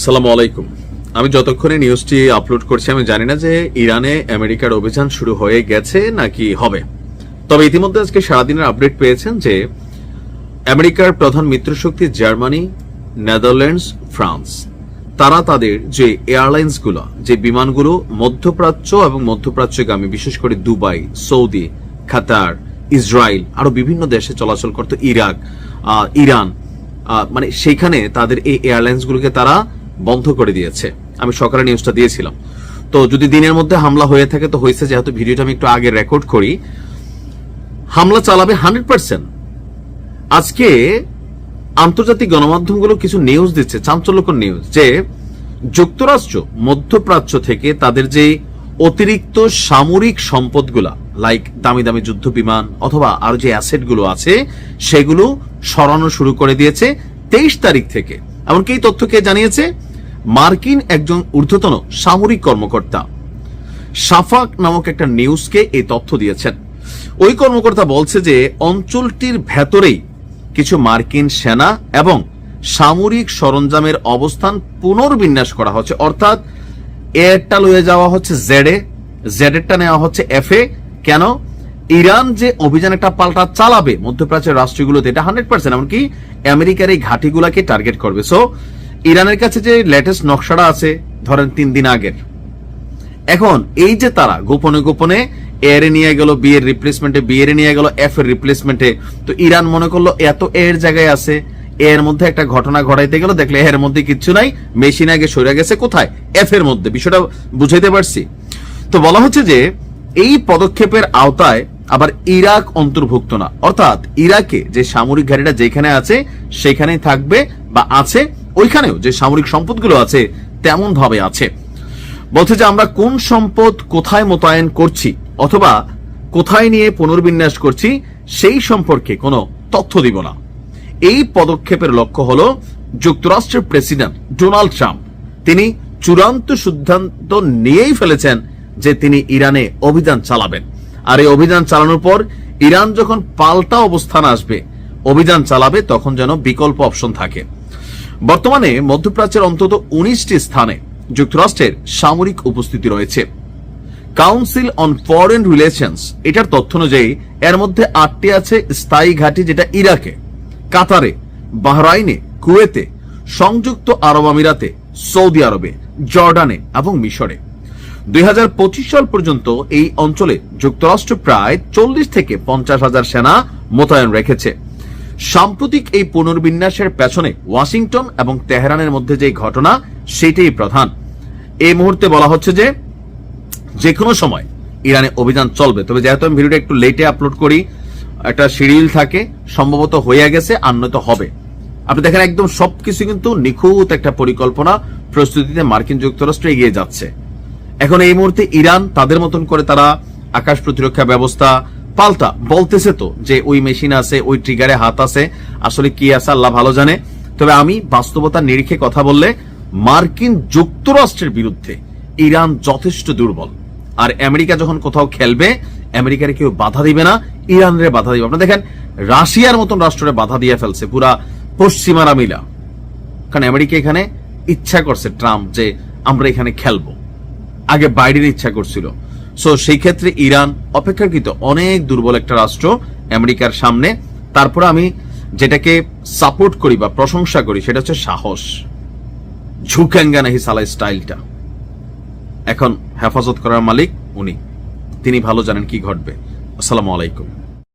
সালাম আলাইকুম। আমি যতক্ষণে নিউজটি আপলোড করছি, আমি জানি না যে ইরানে আমেরিকার অভিযান শুরু হয়ে গেছে নাকি হবে। তবে ইতিমধ্যে আজকে সারাদিনের আপডেট পেয়েছেন যে আমেরিকার প্রধান মিত্রশক্তি জার্মানি, নেদারল্যান্ডস, ফ্রান্স, তারা তাদের যে এয়ারলাইন্সগুলো, যে বিমানগুলো মধ্যপ্রাচ্য এবং মধ্যপ্রাচ্যগামী, বিশেষ করে দুবাই, সৌদি, কাতার, ইসরায়েল, আরও বিভিন্ন দেশে চলাচল করতো ইরাক ইরান মানে সেইখানে তাদের এই এয়ারলাইন্সগুলোকে তারা বন্ধ করে দিয়েছে। আমি সকালে নিউজটা দিয়েছিলাম। তো যদি দিনের মধ্যে হামলা হয়ে থাকে, তো হয়েছে যেহেতু ভিডিওটা আমি একটু আগে রেকর্ড করি। হামলা চালাবে হান্ড্রেড পার্সেন্ট আজকে আন্তর্জাতিক গণমাধ্যমগুলো কিছু নিউজ দিচ্ছে, চাঞ্চল্যকর নিউজ যে যুক্তরাষ্ট্র, মধ্যপ্রাচ্য থেকে তাদের যে অতিরিক্ত সামরিক সম্পদগুলা লাইক দামি দামি যুদ্ধ বিমান অথবা আরও যে অ্যাসেটগুলো আছে, সেগুলো সরানো শুরু করে দিয়েছে তেইশ তারিখ থেকে। এমনকি এই তথ্যকে জানিয়েছে? মার্কিন একজন ঊর্ধ্বতন সামরিক কর্মকর্তা। সাফাক নামক একটা নিউজকে এই তথ্য দিয়েছেন। ওই কর্মকর্তা বলছে যে, অঞ্চলটির ভেতরেই কিছু মার্কিন সেনা এবং সামরিক সরঞ্জামের অবস্থান পুনর্বিন্যাস করা হচ্ছে। অর্থাৎ এরটা লয়ে যাওয়া হচ্ছে জেডে, জেডেরটা নেওয়া হচ্ছে এফ এ কেন? ইরান যে অভিযান একটা পাল্টা চালাবে, মধ্যপ্রাচ্যের রাষ্ট্রগুলোতে, এটা হান্ড্রেড পার্সেন্ট এমনকি আমেরিকার এই ঘাটিগুলাকে টার্গেট করবে। সো ইরানের কাছে যে লেটেস্ট নকশাটা আছে, ধরেন তিন দিন আগের। এখন এই যে তারা গোপনে গোপনে এর নিয়ে গেল বি এর রিপ্লেসমেন্টে বি এর নিয়ে গেল এফ এর রিপ্লেসমেন্টে তো ইরান মনে করল এত এর জায়গায় আছে, এর মধ্যে একটা ঘটনা ঘটাইতে গেল, দেখলে এর মধ্যে কিচ্ছু নাই, মেশিন আগে সরে গেছে কোথায়? এফ এর মধ্যে, বিষয়টা বুঝাইতে পারছি। তো বলা হচ্ছে যে, এই পদক্ষেপের আওতায় আবার ইরাক অন্তর্ভুক্ত না। অর্থাৎ ইরাকে যে সামরিক ঘাটিটা যেখানে আছে, সেখানেই থাকবে বা আছে ওইখানেও যে সামরিক সম্পদগুলো আছে তেমন ভাবে আছে। বলছে যে আমরা কোন সম্পদ কোথায় মোতায়েন করছি অথবা কোথায় নিয়ে পুনর্বিন্যাস করছি সেই সম্পর্কে কোনো তথ্য দিব না। এই পদক্ষেপের লক্ষ্য হল যুক্তরাষ্ট্রের প্রেসিডেন্ট ডোনাল্ড ট্রাম্প। তিনি চূড়ান্ত সিদ্ধান্ত নিয়েই ফেলেছেন যে তিনি ইরানে অভিযান চালাবেন। আর এই অভিযান চালানোর পর ইরান যখন পাল্টা অবস্থান আসবে, অভিযান চালাবে তখন যেন বিকল্প অপশন থাকে। বর্তমানে মধ্যপ্রাচ্যের অন্তত উনিশটি স্থানে যুক্তরাষ্ট্রের সামরিক উপস্থিতি রয়েছে। কাউন্সিল অন ফরেন রিলেশনস এটার তথ্য অনুযায়ী, এর মধ্যে আটটি আছে স্থায়ী ঘাঁটি যেটা ইরাকে, কাতারে, বাহরাইনে, কুয়েতে, সংযুক্ত আরব আমিরাতে, সৌদি আরবে, জর্ডানে এবং মিশরে। দুই হাজার পঁচিশ সাল পর্যন্ত এই অঞ্চলে যুক্তরাষ্ট্র প্রায় চল্লিশ থেকে পঞ্চাশ হাজার সেনা মোতায়েন রেখেছে। সাম্প্রতিক এই পুনর্বিন্যাসের পেছনে ওয়াশিংটন এবং তেহরানের মধ্যে যে ঘটনা, সেটাই প্রধান। এই মুহূর্তে বলা হচ্ছে যে যে কোনো সময় ইরানে অভিযান চলবে। তবে যেহেতু আমি ভিডিওটা একটু লেটে আপলোড করি, একটা শিডিউল থাকে, সম্ভবত হয়ে গেছে, আর নয়তো হবে। আপনি দেখেন একদম সবকিছু কিন্তু নিখুঁত একটা পরিকল্পনা, প্রস্তুতিতে মার্কিন যুক্তরাষ্ট্র এগিয়ে যাচ্ছে। এখন এই মুহূর্তে ইরান তাদের মতন করে তারা আকাশ প্রতিরক্ষা ব্যবস্থা পাল্টা বলতেছে তো যে ওই মেশিন আছে, ওই ট্রিগারে হাত আছে, আসলে কি আছে আল্লাহ ভালো জানে। তবে আমি বাস্তবতার নিরিখে কথা বললে মার্কিন যুক্তরাষ্ট্রের বিরুদ্ধে ইরান যথেষ্ট দুর্বল। আর আমেরিকা যখন কোথাও খেলবে, আমেরিকার কেউ বাধা দিবে না, ইরানের বাধা দিবে। আপনারা দেখেন, রাশিয়ার মতন রাষ্ট্রে বাধা দিয়ে ফেলছে পুরা পশ্চিমারা মিলা। কারণ আমেরিকা এখানে ইচ্ছা করছে ট্রাম্প যে আমরা এখানে খেলব। আগে বাইরের ইচ্ছা করছিল। সো সেই ক্ষেত্রে ইরান অপেক্ষাকৃত অনেক দুর্বল একটা রাষ্ট্র আমেরিকার সামনে। তারপর আমি যেটাকে সাপোর্ট করি বা প্রশংসা করি সেটা হচ্ছে সাহস। ঝুঁকাঙ্গানাহি সালাই স্টাইলটা। এখন হেফাজত করার মালিক উনি। তিনি ভালো জানেন কি ঘটবে। আসসালামু আলাইকুম।